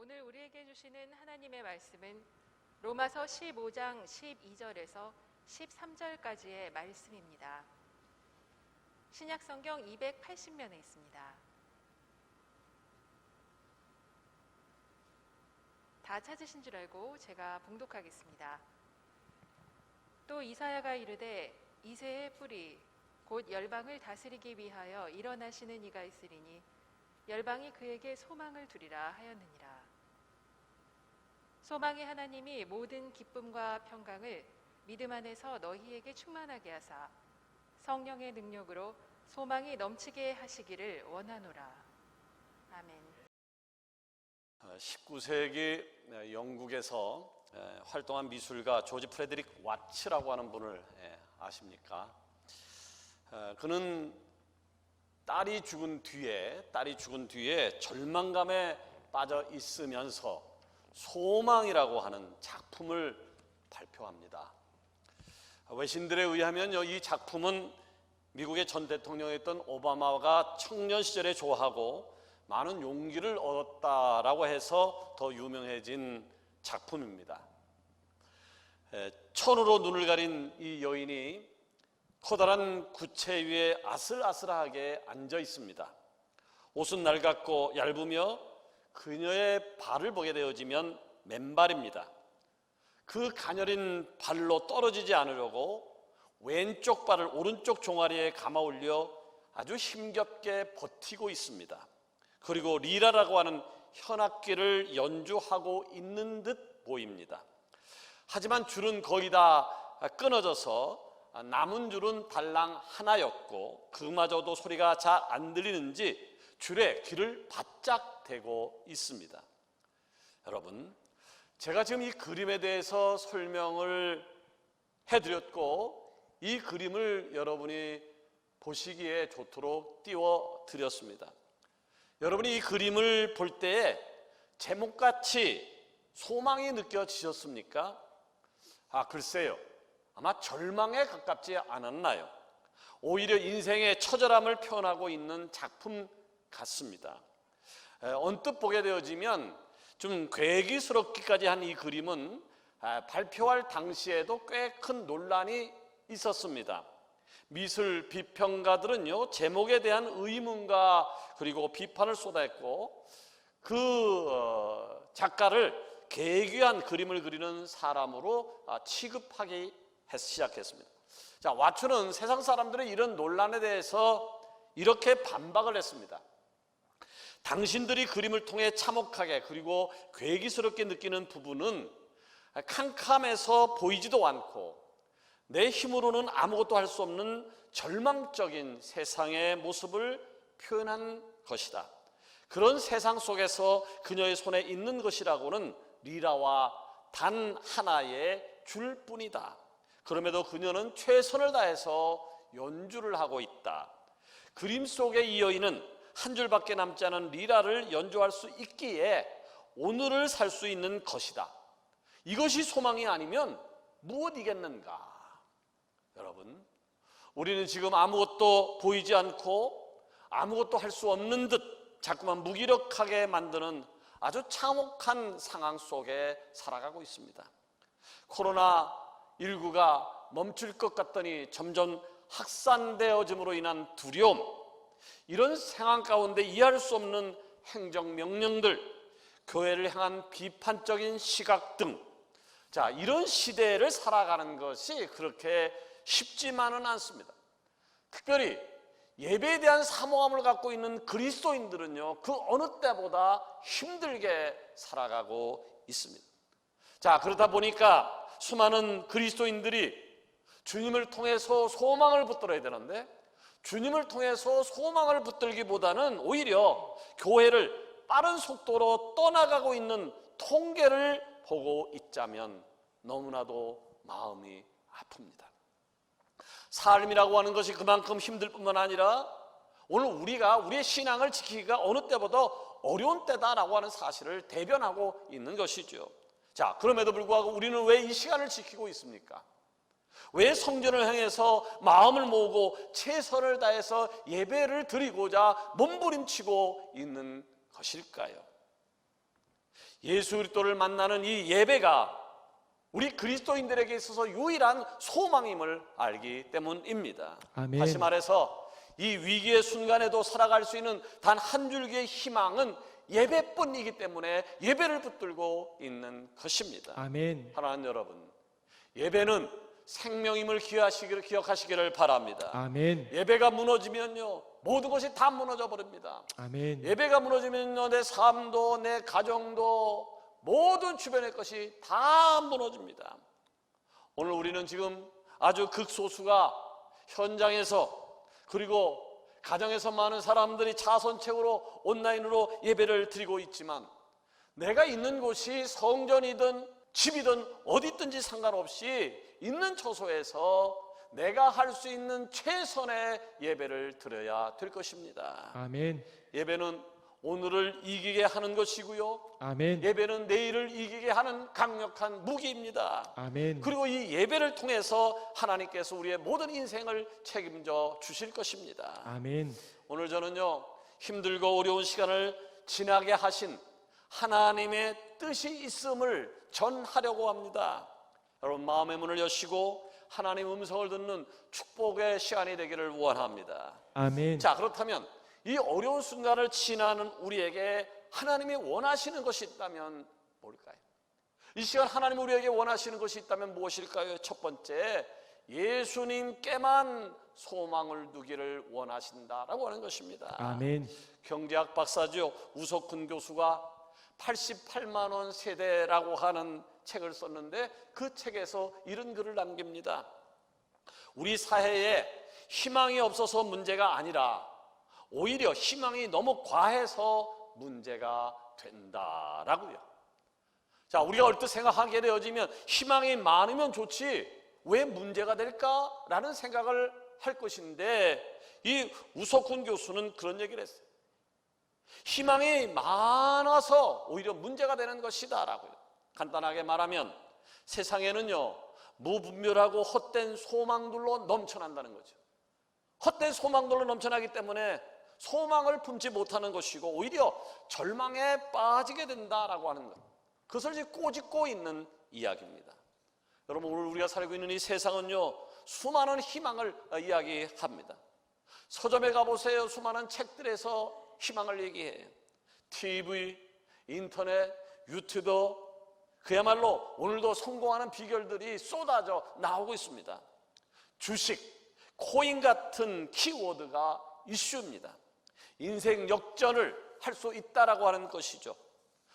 오늘 우리에게 주시는 하나님의 말씀은 로마서 15장 12절에서 13절까지의 말씀입니다. 신약 성경 280면에 있습니다. 다 찾으신 줄 알고 제가 봉독하겠습니다. 또 이사야가 이르되 이새의 뿌리 곧 열방을 다스리기 위하여 일어나시는 이가 있으리니 열방이 그에게 소망을 두리라 하였느니라. 소망의 하나님이 모든 기쁨과 평강을 믿음 안에서 너희에게 충만하게 하사 성령의 능력으로 소망이 넘치게 하시기를 원하노라. 아멘. 19세기 어, 영국에서 에, 활동한 미술가 조지 프레드릭 와츠라고 하는 분을 에, 아십니까? 어, 그는 딸이 죽은 뒤에 딸이 죽은 뒤에 절망감에 빠져 있으면서 소망이라고 하는 작품을 발표합니다. 외신들에 의하면 이 작품은 미국의 전 대통령이었던 오바마가 청년 시절에 좋아하고 많은 용기를 얻었다라고 해서 더 유명해진 작품입니다. 에, 천으로 눈을 가린 이 여인이 커다란 구체 위에 아슬아슬하게 앉아 있습니다. 옷은 낡았고 얇으며 그녀의 발을 보게 되어지면 맨발입니다. 그 가녀린 발로 떨어지지 않으려고 왼쪽 발을 오른쪽 종아리에 감아 올려 아주 힘겹게 버티고 있습니다. 그리고 리라라고 하는 현악기를 연주하고 있는 듯 보입니다. 하지만 줄은 거의 다 끊어져서 남은 줄은 달랑 하나였고 그마저도 소리가 잘 안 들리는지 줄에 귀를 바짝 대고 있습니다. 여러분, 제가 지금 이 그림에 대해서 설명을 해드렸고 이 그림을 여러분이 보시기에 좋도록 띄워 드렸습니다. 여러분이 이 그림을 볼 때에 제목같이 소망이 느껴지셨습니까? 아, 글쎄요. 아마 절망에 가깝지 않았나요? 오히려 인생의 처절함을 표현하고 있는 작품 같습니다. 에, 언뜻 보게 되어지면 좀 괴기스럽기까지 한 이 그림은 아, 발표할 당시에도 꽤 큰 논란이 있었습니다. 미술 비평가들은요 제목에 대한 의문과 그리고 비판을 쏟아했고 그 어, 작가를 계귀한 그림을 그리는 사람으로 아, 취급하기 시작했습니다. 자 와추는 세상 사람들의 이런 논란에 대해서 이렇게 반박을 했습니다. 당신들이 그림을 통해 참혹하게 그리고 괴기스럽게 느끼는 부분은 캄캄해서 보이지도 않고 내 힘으로는 아무것도 할 수 없는 절망적인 세상의 모습을 표현한 것이다. 그런 세상 속에서 그녀의 손에 있는 것이라고는 리라와 단 하나의 줄 뿐이다. 그럼에도 그녀는 최선을 다해서 연주를 하고 있다. 그림 속의 이 여인은 한 줄밖에 남지 않은 리라를 연주할 수 있기에 오늘을 살 수 있는 것이다. 이것이 소망이 아니면 무엇이겠는가? 여러분, 우리는 지금 아무것도 보이지 않고 아무것도 할 수 없는 듯 자꾸만 무기력하게 만드는 아주 참혹한 상황 속에 살아가고 있습니다. 코로나 19가 멈출 것 같더니 점점 확산되어짐으로 인한 두려움, 이런 상황 가운데 이해할 수 없는 행정 명령들, 교회를 향한 비판적인 시각 등, 자, 이런 시대를 살아가는 것이 그렇게 쉽지만은 않습니다. 특별히 예배에 대한 사모함을 갖고 있는 그리스도인들은요, 그 어느 때보다 힘들게 살아가고 있습니다. 자, 그러다 보니까 수많은 그리스도인들이 주님을 통해서 소망을 붙들어야 되는데, 주님을 통해서 소망을 붙들기보다는 오히려 교회를 빠른 속도로 떠나가고 있는 통계를 보고 있자면 너무나도 마음이 아픕니다. 삶이라고 하는 것이 그만큼 힘들 뿐만 아니라 오늘 우리가 우리의 신앙을 지키기가 어느 때보다 어려운 때다라고 하는 사실을 대변하고 있는 것이죠. 자, 그럼에도 불구하고 우리는 왜 이 시간을 지키고 있습니까? 왜 성전을 향해서 마음을 모으고 최선을 다해서 예배를 드리고자 몸부림치고 있는 것일까요? 예수 그리스도를 만나는 이 예배가 우리 그리스도인들에게 있어서 유일한 소망임을 알기 때문입니다. 아멘. 다시 말해서 이 위기의 순간에도 살아갈 수 있는 단 한 줄기의 희망은 예배뿐이기 때문에 예배를 붙들고 있는 것입니다. 아멘. 사랑하는 여러분, 예배는 생명임을 기하시기를 기억하시기를 바랍니다. 아멘. 예배가 무너지면요 모든 것이 다 무너져 버립니다. 아멘. 예배가 무너지면요 내 삶도 내 가정도 모든 주변의 것이 다 무너집니다. 오늘 우리는 지금 아주 극소수가 현장에서 그리고 가정에서 많은 사람들이 자선책으로 온라인으로 예배를 드리고 있지만 내가 있는 곳이 성전이든 집이든 어디 있든지 상관없이 있는 처소에서 내가 할 수 있는 최선의 예배를 드려야 될 것입니다. 아멘. 예배는 오늘을 이기게 하는 것이고요. 아멘. 예배는 내일을 이기게 하는 강력한 무기입니다. 아멘. 그리고 이 예배를 통해서 하나님께서 우리의 모든 인생을 책임져 주실 것입니다. 아멘. 오늘 저는요 힘들고 어려운 시간을 지나게 하신 하나님의 뜻이 있음을 전하려고 합니다. 여러분 마음의 문을 여시고 하나님 음성을 듣는 축복의 시간이 되기를 원합니다. 아멘. 자 그렇다면 이 어려운 순간을 지나는 우리에게 하나님이 원하시는 것이 있다면 뭘까요? 이 시간 하나님 우리에게 원하시는 것이 있다면 무엇일까요? 첫 번째 예수님께만 소망을 두기를 원하신다라고 하는 것입니다. 아멘. 경제학 박사죠 우석훈 교수가 88만 원 세대라고 하는 책을 썼는데 그 책에서 이런 글을 남깁니다. 우리 사회에 희망이 없어서 문제가 아니라 오히려 희망이 너무 과해서 문제가 된다라고요. 자, 우리가 얼뜻 생각하게 되어지면 희망이 많으면 좋지 왜 문제가 될까라는 생각을 할 것인데 이 우석훈 교수는 그런 얘기를 했어요. 희망이 많아서 오히려 문제가 되는 것이다라고요. 간단하게 말하면 세상에는요 무분별하고 헛된 소망들로 넘쳐난다는 거죠. 헛된 소망들로 넘쳐나기 때문에 소망을 품지 못하는 것이고 오히려 절망에 빠지게 된다라고 하는 것. 그것을 꼬집고 있는 이야기입니다. 여러분 오늘 우리가 살고 있는 이 세상은요 수많은 희망을 이야기합니다. 서점에 가보세요. 수많은 책들에서 희망을 얘기해요. TV, 인터넷, 유튜브 그야말로 오늘도 성공하는 비결들이 쏟아져 나오고 있습니다. 주식, 코인 같은 키워드가 이슈입니다. 인생 역전을 할 수 있다라고 하는 것이죠.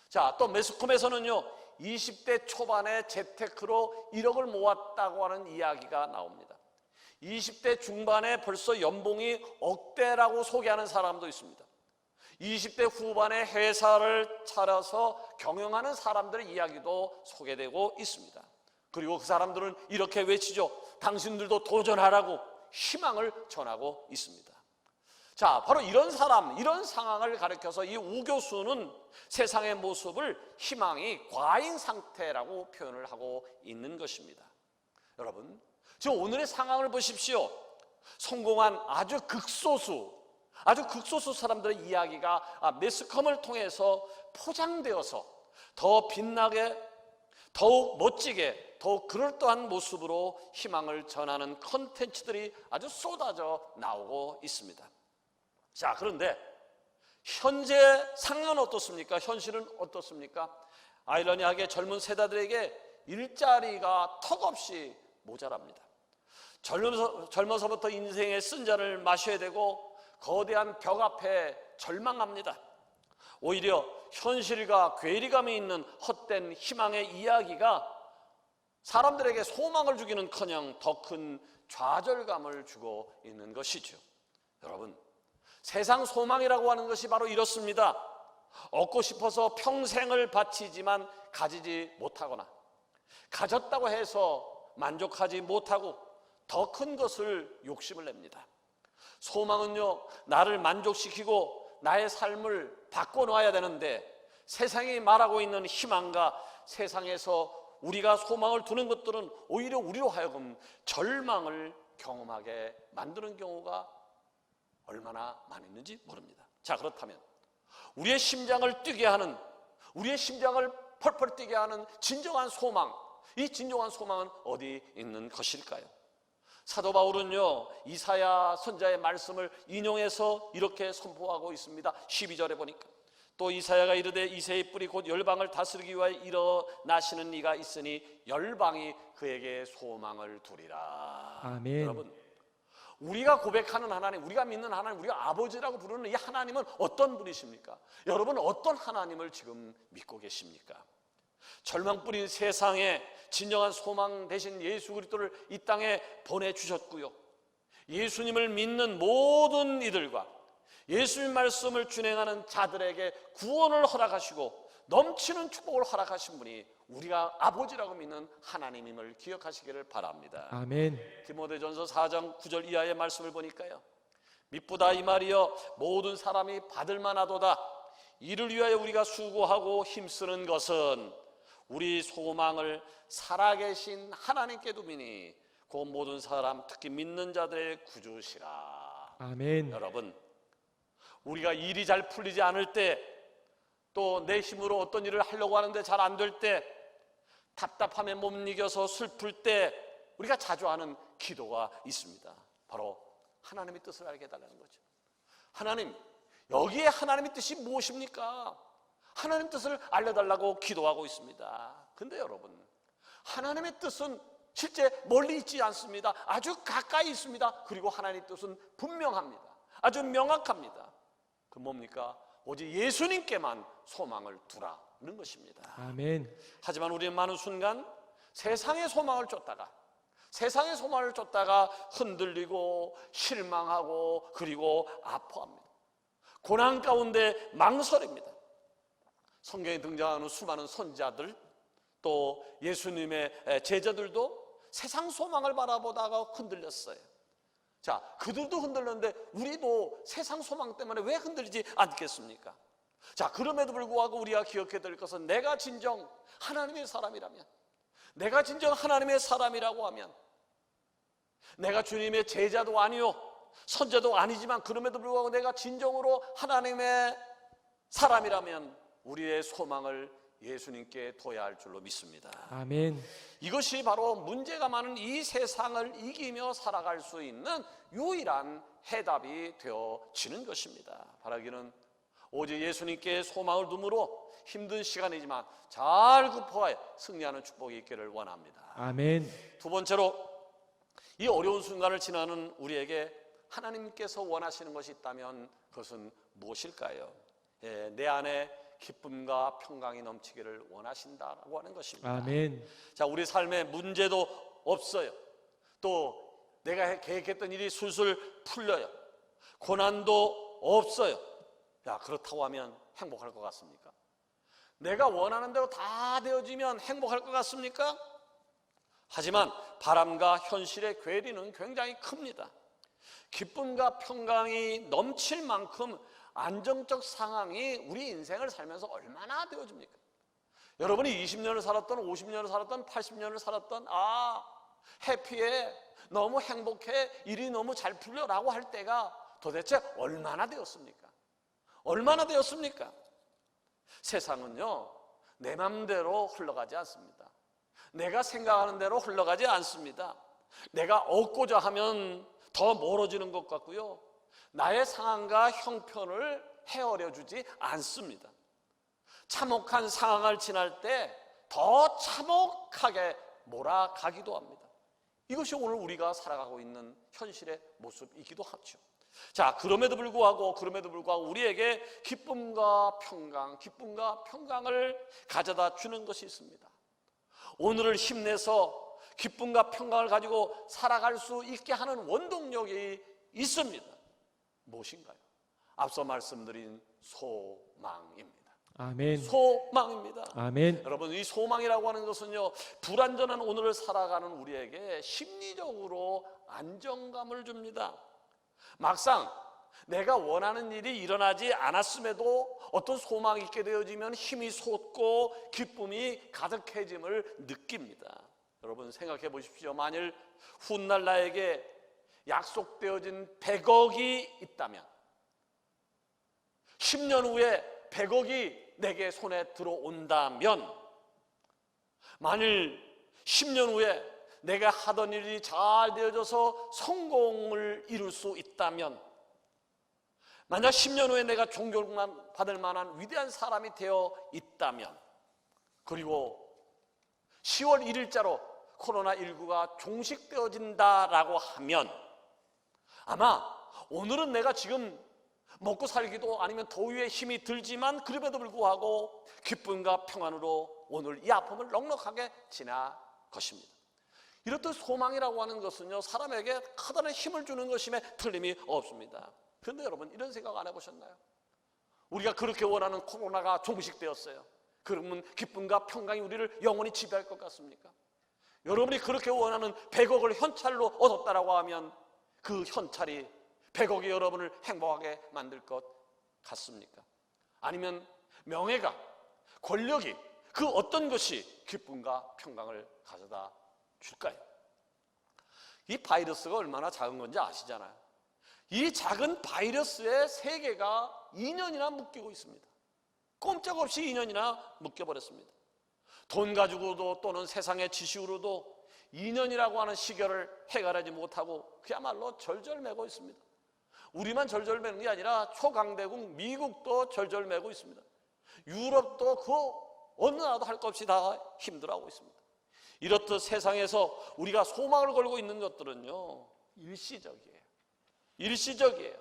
자, 또 매스컴에서는요. 20대 초반에 재테크로 1억을 모았다고 하는 이야기가 나옵니다. 20대 중반에 벌써 연봉이 억대라고 소개하는 사람도 있습니다. 20대 후반에 회사를 차려서 경영하는 사람들의 이야기도 소개되고 있습니다. 그리고 그 사람들은 이렇게 외치죠. 당신들도 도전하라고 희망을 전하고 있습니다. 자, 바로 이런 사람, 이런 상황을 가리켜서 이 우 교수는 세상의 모습을 희망이 과잉 상태라고 표현을 하고 있는 것입니다. 여러분, 지금 오늘의 상황을 보십시오. 성공한 아주 극소수, 아주 극소수 사람들의 이야기가 아, 매스컴을 통해서 포장되어서 더 빛나게, 더욱 멋지게, 더욱 그럴듯한 모습으로 희망을 전하는 컨텐츠들이 아주 쏟아져 나오고 있습니다. 자, 그런데 현재 상황은 어떻습니까? 현실은 어떻습니까? 아이러니하게 젊은 세대들에게 일자리가 턱없이 모자랍니다. 젊어서, 젊어서부터 인생의 쓴자를 마셔야 되고 거대한 벽 앞에 절망합니다. 오히려 현실과 괴리감이 있는 헛된 희망의 이야기가 사람들에게 소망을 주기는 커녕 더 큰 좌절감을 주고 있는 것이죠. 여러분, 세상 소망이라고 하는 것이 바로 이렇습니다. 얻고 싶어서 평생을 바치지만 가지지 못하거나 가졌다고 해서 만족하지 못하고 더 큰 것을 욕심을 냅니다. 소망은요, 나를 만족시키고 나의 삶을 바꿔놔야 되는데 세상이 말하고 있는 희망과 세상에서 우리가 소망을 두는 것들은 오히려 우리로 하여금 절망을 경험하게 만드는 경우가 얼마나 많이 있는지 모릅니다. 자, 그렇다면 우리의 심장을 뛰게 하는 우리의 심장을 펄펄 뛰게 하는 진정한 소망, 이 진정한 소망은 어디 있는 것일까요? 사도 바울은요, 이사야 선자의 말씀을 인용해서 이렇게 선포하고 있습니다. 12절에 보니까. 또 이사야가 이르되 이새의 뿌리 곧 열방을 다스리기 위하여 일어나시는 이가 있으니 열방이 그에게 소망을 두리라. 아멘. 여러분, 우리가 고백하는 하나님, 우리가 믿는 하나님, 우리가 아버지라고 부르는 이 하나님은 어떤 분이십니까? 여러분 어떤 하나님을 지금 믿고 계십니까? 절망 뿌린 세상에 진정한 소망 대신 예수 그리스도를 이 땅에 보내 주셨고요. 예수님을 믿는 모든 이들과 예수님 말씀을 준행하는 자들에게 구원을 허락하시고 넘치는 축복을 허락하신 분이 우리가 아버지라고 믿는 하나님임을 기억하시기를 바랍니다. 아멘. 디모데전서 4장 9절 이하의 말씀을 보니까요. 미쁘다 이 말이여 모든 사람이 받을 만하도다. 이를 위하여 우리가 수고하고 힘쓰는 것은 우리 소망을 살아계신 하나님께 두미니 그 모든 사람 특히 믿는 자들의 구주시라. 아멘. 여러분 우리가 일이 잘 풀리지 않을 때 또 내 힘으로 어떤 일을 하려고 하는데 잘 안 될 때 답답함에 못 이겨서 슬플 때 우리가 자주 하는 기도가 있습니다. 바로 하나님의 뜻을 알게 해달라는 거죠. 하나님 여기에 하나님의 뜻이 무엇입니까? 하나님 뜻을 알려달라고 기도하고 있습니다. 근데 여러분 하나님의 뜻은 실제 멀리 있지 않습니다. 아주 가까이 있습니다. 그리고 하나님의 뜻은 분명합니다. 아주 명확합니다. 그 뭡니까? 오직 예수님께만 소망을 두라는 것입니다. 아멘. 하지만 우리는 많은 순간 세상의 소망을 쫓다가 세상의 소망을 쫓다가 흔들리고 실망하고 그리고 아파합니다. 고난 가운데 망설입니다. 성경에 등장하는 수많은 선자들 또 예수님의 제자들도 세상 소망을 바라보다가 흔들렸어요. 자, 그들도 흔들렸는데 우리도 세상 소망 때문에 왜 흔들리지 않겠습니까? 자, 그럼에도 불구하고 우리가 기억해야 될 것은 내가 진정 하나님의 사람이라면 내가 진정 하나님의 사람이라고 하면 내가 주님의 제자도 아니요 선자도 아니지만 그럼에도 불구하고 내가 진정으로 하나님의 사람이라면 우리의 소망을 예수님께 둬야 할 줄로 믿습니다. 아멘. 이것이 바로 문제가 많은 이 세상을 이기며 살아갈 수 있는 유일한 해답이 되어지는 것입니다. 바라기는 오직 예수님께 소망을 두므로 힘든 시간이지만 잘 극복하여 승리하는 축복이 있기를 원합니다. 아멘. 두 번째로 이 어려운 순간을 지나는 우리에게 하나님께서 원하시는 것이 있다면 그것은 무엇일까요? 예, 내 안에 기쁨과 평강이 넘치기를 원하신다라고 하는 것입니다. 아멘. 자, 우리 삶에 문제도 없어요. 또 내가 계획했던 일이 술술 풀려요. 고난도 없어요. 야, 그렇다고 하면 행복할 것 같습니까? 내가 원하는 대로 다 되어지면 행복할 것 같습니까? 하지만 바람과 현실의 괴리는 굉장히 큽니다. 기쁨과 평강이 넘칠 만큼 안정적 상황이 우리 인생을 살면서 얼마나 되어집니까? 여러분이 20년을 살았던 50년을 살았던 80년을 살았던 아 해피해 너무 행복해 일이 너무 잘 풀려라고 할 때가 도대체 얼마나 되었습니까? 얼마나 되었습니까? 세상은요 내 맘대로 흘러가지 않습니다. 내가 생각하는 대로 흘러가지 않습니다. 내가 얻고자 하면 더 멀어지는 것 같고요. 나의 상황과 형편을 헤아려 주지 않습니다. 참혹한 상황을 지날 때 더 참혹하게 몰아가기도 합니다. 이것이 오늘 우리가 살아가고 있는 현실의 모습이기도 하죠. 자, 그럼에도 불구하고, 그럼에도 불구하고 우리에게 기쁨과 평강, 기쁨과 평강을 가져다 주는 것이 있습니다. 오늘을 힘내서 기쁨과 평강을 가지고 살아갈 수 있게 하는 원동력이 있습니다. 무엇인가요? 앞서 말씀드린 소망입니다. 아멘. 소망입니다. 아멘. 여러분, 이 소망이라고 하는 것은요, 불안전한 오늘을 살아가는 우리에게 심리적으로 안정감을 줍니다. 막상 내가 원하는 일이 일어나지 않았음에도 어떤 소망이 있게 되어지면 힘이 솟고 기쁨이 가득해짐을 느낍니다. 여러분 생각해 보십시오. 만일 훗날 나에게 약속되어진 100억이 있다면 10년 후에 100억이 내게 손에 들어온다면 만일 10년 후에 내가 하던 일이 잘 되어져서 성공을 이룰 수 있다면 만약 10년 후에 내가 존경만 받을 만한 위대한 사람이 되어 있다면 그리고 10월 1일자로 코로나19가 종식되어진다라고 하면 아마 오늘은 내가 지금 먹고 살기도 아니면 더위에 힘이 들지만 그럼에도 불구하고 기쁨과 평안으로 오늘 이 아픔을 넉넉하게 지나 것입니다. 이렇듯 소망이라고 하는 것은요 사람에게 커다란 힘을 주는 것임에 틀림이 없습니다. 그런데 여러분 이런 생각 안 해보셨나요? 우리가 그렇게 원하는 코로나가 종식되었어요. 그러면 기쁨과 평강이 우리를 영원히 지배할 것 같습니까? 여러분이 그렇게 원하는 100억을 현찰로 얻었다라고 하면 그 현찰이 100억이 여러분을 행복하게 만들 것 같습니까? 아니면 명예가 권력이 그 어떤 것이 기쁨과 평강을 가져다 줄까요? 이 바이러스가 얼마나 작은 건지 아시잖아요. 이 작은 바이러스의 세계가 2년이나 묶이고 있습니다. 꼼짝없이 2년이나 묶여버렸습니다. 돈 가지고도 또는 세상의 지식으로도 2년이라고 하는 시결을 해결하지 못하고 그야말로 절절매고 있습니다. 우리만 절절매는 게 아니라 초강대국 미국도 절절매고 있습니다. 유럽도 그 어느 나라도 할 것 없이 다 힘들어하고 있습니다. 이렇듯 세상에서 우리가 소망을 걸고 있는 것들은요 일시적이에요. 일시적이에요.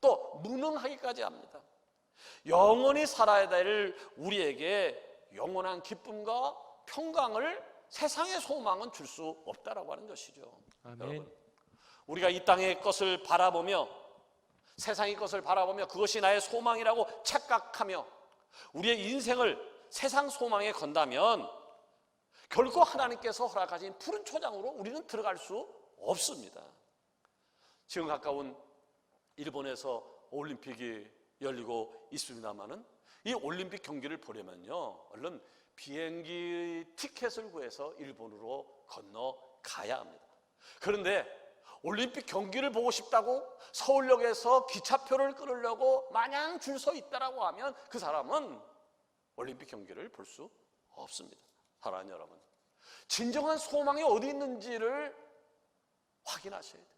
또 무능하기까지 합니다. 영원히 살아야 될 우리에게 영원한 기쁨과 평강을 세상의 소망은 줄 수 없다라고 하는 것이죠. 아멘. 여러분, 우리가 이 땅의 것을 바라보며 세상의 것을 바라보며 그것이 나의 소망이라고 착각하며 우리의 인생을 세상 소망에 건다면 결코 하나님께서 허락하신 푸른 초장으로 우리는 들어갈 수 없습니다. 지금 가까운 일본에서 올림픽이 열리고 있습니다만은 이 올림픽 경기를 보려면요 얼른 비행기 티켓을 구해서 일본으로 건너가야 합니다. 그런데 올림픽 경기를 보고 싶다고 서울역에서 기차표를 끊으려고 마냥 줄 서 있다라고 하면 그 사람은 올림픽 경기를 볼 수 없습니다. 사랑하는 여러분. 진정한 소망이 어디 있는지를 확인하셔야 돼요.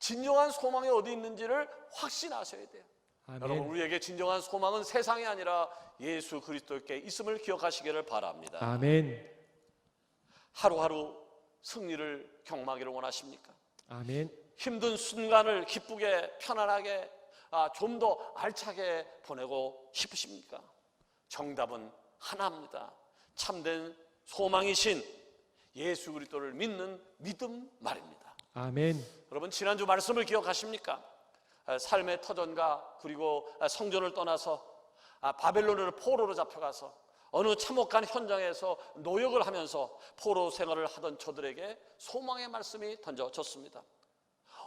진정한 소망이 어디 있는지를 확신하셔야 돼요. 여러분 아멘. 우리에게 진정한 소망은 세상이 아니라 예수 그리스도께 있음을 기억하시기를 바랍니다. 아멘. 하루하루 승리를 경험하기를 원하십니까? 아멘. 힘든 순간을 기쁘게 편안하게 아, 좀 더 알차게 보내고 싶으십니까? 정답은 하나입니다. 참된 소망이신 예수 그리스도를 믿는 믿음 말입니다. 아멘. 여러분 지난주 말씀을 기억하십니까? 아, 삶의 터전과 그리고 아, 성전을 떠나서 아, 바벨론으로 포로로 잡혀가서 어느 참혹한 현장에서 노역을 하면서 포로 생활을 하던 저들에게 소망의 말씀이 던져졌습니다.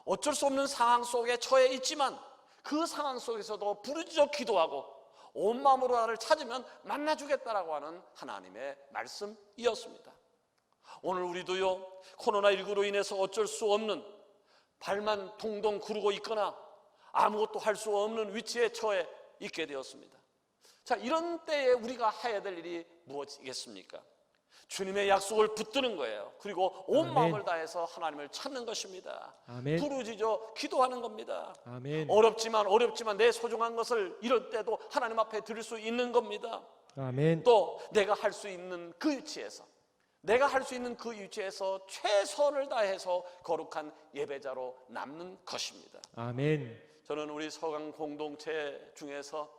어쩔 수 없는 상황 속에 처해 있지만 그 상황 속에서도 부르짖어 기도하고 온 마음으로 나를 찾으면 만나 주겠다라고 하는 하나님의 말씀이었습니다. 오늘 우리도요 코로나19로 인해서 어쩔 수 없는 발만 동동 구르고 있거나 아무것도 할 수 없는 위치에 처해 있게 되었습니다. 자, 이런 때에 우리가 해야 될 일이 무엇이겠습니까? 주님의 약속을 붙드는 거예요. 그리고 온 아멘. 마음을 다해서 하나님을 찾는 것입니다. 아멘. 부르짖어 기도하는 겁니다. 아멘. 어렵지만 어렵지만 내 소중한 것을 이럴 때도 하나님 앞에 드릴 수 있는 겁니다. 아멘. 또 내가 할 수 있는 그 위치에서 내가 할 수 있는 그 위치에서 최선을 다해서 거룩한 예배자로 남는 것입니다. 아멘. 저는 우리 서강 공동체 중에서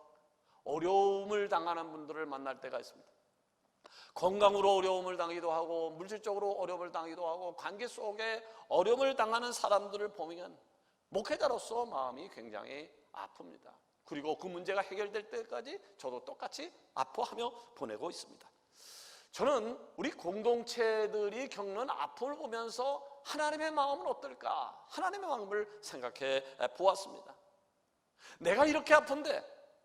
어려움을 당하는 분들을 만날 때가 있습니다. 건강으로 어려움을 당하기도 하고 물질적으로 어려움을 당하기도 하고 관계 속에 어려움을 당하는 사람들을 보면 목회자로서 마음이 굉장히 아픕니다. 그리고 그 문제가 해결될 때까지 저도 똑같이 아파하며 보내고 있습니다. 저는 우리 공동체들이 겪는 아픔을 보면서 하나님의 마음은 어떨까? 하나님의 마음을 생각해 보았습니다. 내가 이렇게 아픈데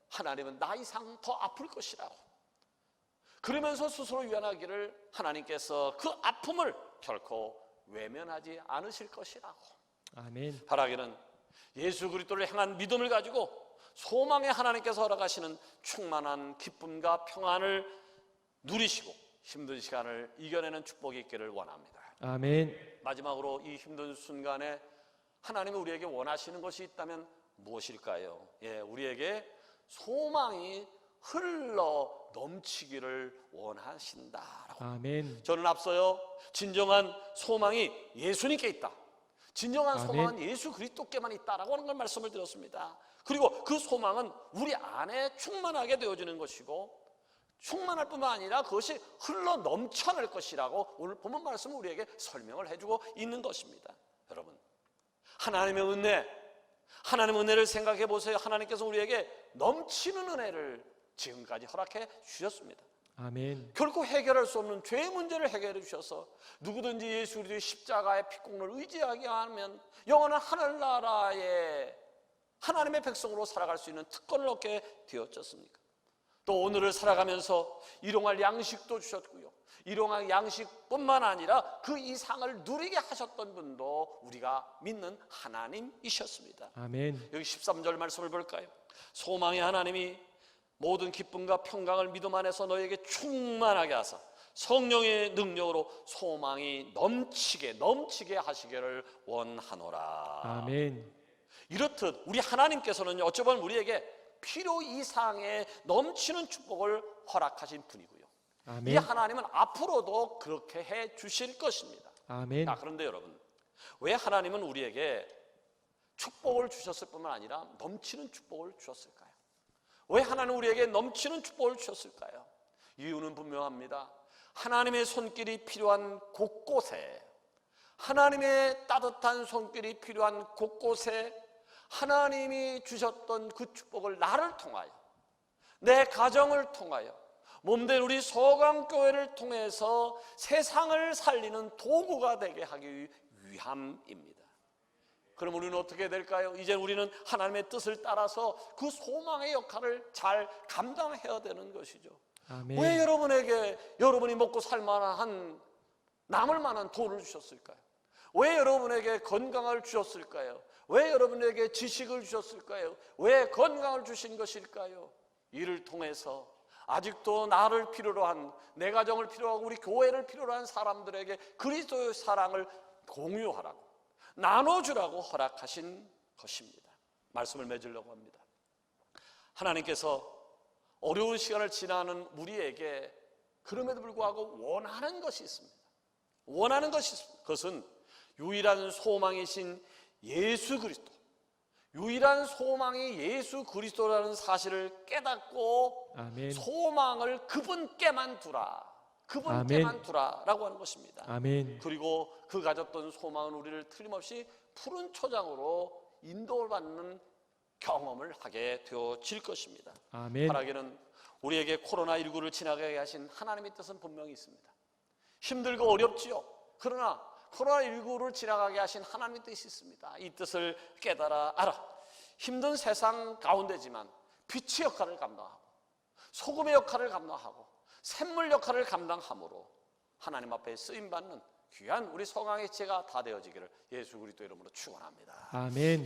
하나님은 나 이상 더 아플 것이라고. 그러면서 스스로 유한하기를 하나님께서 그 아픔을 결코 외면하지 않으실 것이라고. 아멘. 바라기는 예수 그리스도를 향한 믿음을 가지고 소망의 하나님께서 허락하시는 충만한 기쁨과 평안을 누리시고 힘든 시간을 이겨내는 축복이 있기를 원합니다. 아멘. 마지막으로 이 힘든 순간에 하나님이 우리에게 원하시는 것이 있다면 무엇일까요? 예, 우리에게 소망이 흘러 넘치기를 원하신다라고. 아멘. 저는 앞서요 진정한 소망이 예수님께 있다. 진정한 아멘. 소망은 예수 그리스도께만 있다라고 하는 걸 말씀을 드렸습니다. 그리고 그 소망은 우리 안에 충만하게 되어지는 것이고 충만할 뿐만 아니라 그것이 흘러 넘쳐날 것이라고 오늘 본문 말씀은 우리에게 설명을 해주고 있는 것입니다. 여러분 하나님의 은혜 하나님의 은혜를 생각해 보세요. 하나님께서 우리에게 넘치는 은혜를 지금까지 허락해 주셨습니다. 아멘. 결코 해결할 수 없는 죄의 문제를 해결해 주셔서 누구든지 예수 그리스도의 십자가의 피공을 의지하게 하면 영원한 하늘나라에 하나님의 백성으로 살아갈 수 있는 특권을 얻게 되었졌습니까? 또 오늘을 살아가면서 일용할 양식도 주셨고요. 일용할 양식뿐만 아니라 그 이상을 누리게 하셨던 분도 우리가 믿는 하나님이셨습니다. 아멘. 여기 13절 말씀을 볼까요? 소망의 하나님이 모든 기쁨과 평강을 믿음 안에서 너에게 충만하게 하사 성령의 능력으로 소망이 넘치게 넘치게 하시기를 원하노라. 아멘. 이렇듯 우리 하나님께서는 어쩌면 우리에게 필요 이상의 넘치는 축복을 허락하신 분이고요. 이 아멘. 하나님은 앞으로도 그렇게 해 주실 것입니다. 아멘. 자, 그런데 여러분, 왜 하나님은 우리에게 축복을 주셨을 뿐만 아니라 넘치는 축복을 주셨을까요? 왜 하나님은 우리에게 넘치는 축복을 주셨을까요? 이유는 분명합니다. 하나님의 손길이 필요한 곳곳에, 하나님의 따뜻한 손길이 필요한 곳곳에 하나님이 주셨던 그 축복을 나를 통하여, 내 가정을 통하여, 몸된 우리 소강교회를 통해서 세상을 살리는 도구가 되게 하기 위함입니다. 그럼 우리는 어떻게 될까요? 이제 우리는 하나님의 뜻을 따라서 그 소망의 역할을 잘 감당해야 되는 것이죠. 아멘. 왜 여러분에게 여러분이 먹고 살 만한 남을 만한 돈을 주셨을까요? 왜 여러분에게 건강을 주셨을까요? 왜 여러분에게 지식을 주셨을까요? 왜 건강을 주신 것일까요? 이를 통해서 아직도 나를 필요로 한 내 가정을 필요로 하고 우리 교회를 필요로 한 사람들에게 그리스도의 사랑을 공유하라고 나눠주라고 허락하신 것입니다. 말씀을 맺으려고 합니다. 하나님께서 어려운 시간을 지나는 우리에게 그럼에도 불구하고 원하는 것이 있습니다. 원하는 것이 있습니다. 그것은 유일한 소망이신 예수 그리스도. 유일한 소망이 예수 그리스도라는 사실을 깨닫고 아멘. 소망을 그분께만 두라. 그분께만 아멘. 두라라고 하는 것입니다. 아멘. 그리고 그 가졌던 소망은 우리를 틀림없이 푸른 초장으로 인도를 받는 경험을 하게 되어질 것입니다. 아멘. 바라기는 우리에게 코로나 19를 지나가게 하신 하나님의 뜻은 분명히 있습니다. 힘들고 어렵지요. 그러나 코로나19를 지나가게 하신 하나님의 뜻이 있습니다. 이 뜻을 깨달아 알아. 힘든 세상 가운데지만 빛의 역할을 감당하고 소금의 역할을 감당하고 샘물 역할을 감당함으로 하나님 앞에 쓰임 받는 귀한 우리 성황의 지혜가 다 되어지기를 예수 그리스도 이름으로 축원합니다. 아멘.